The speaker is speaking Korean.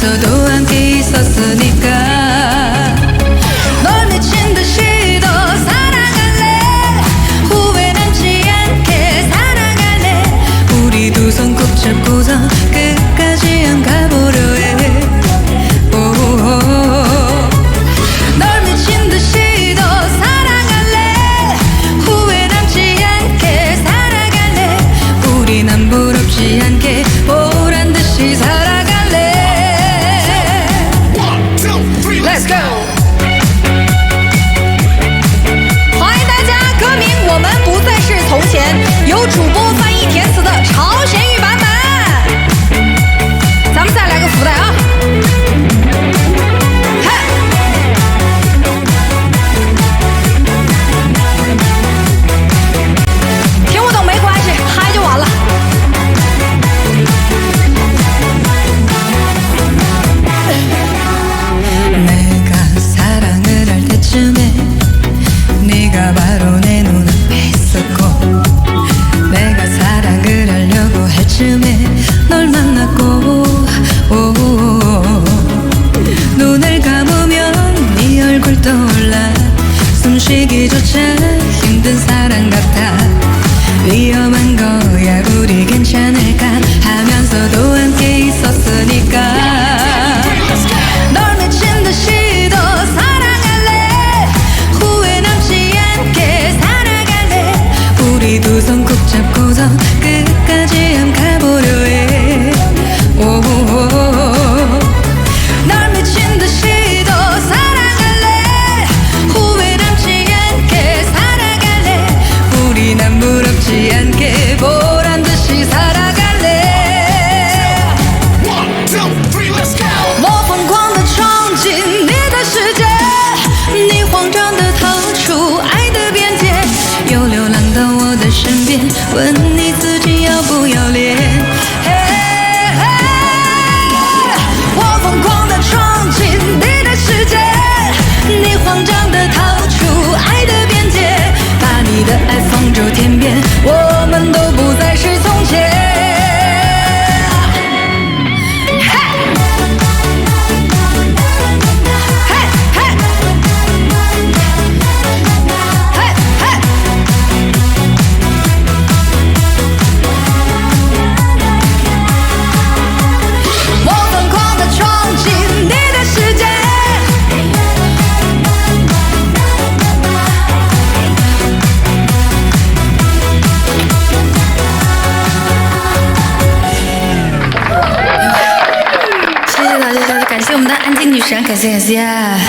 so do I 主主播 때쯤에 널 만났고 오오오오 눈을 감으면 네 얼굴 떠올라. 숨쉬기조차 힘든 사랑 같아. 위험한 거야 우리게. 慌张的逃出爱的边界把你的爱 Shankaziya.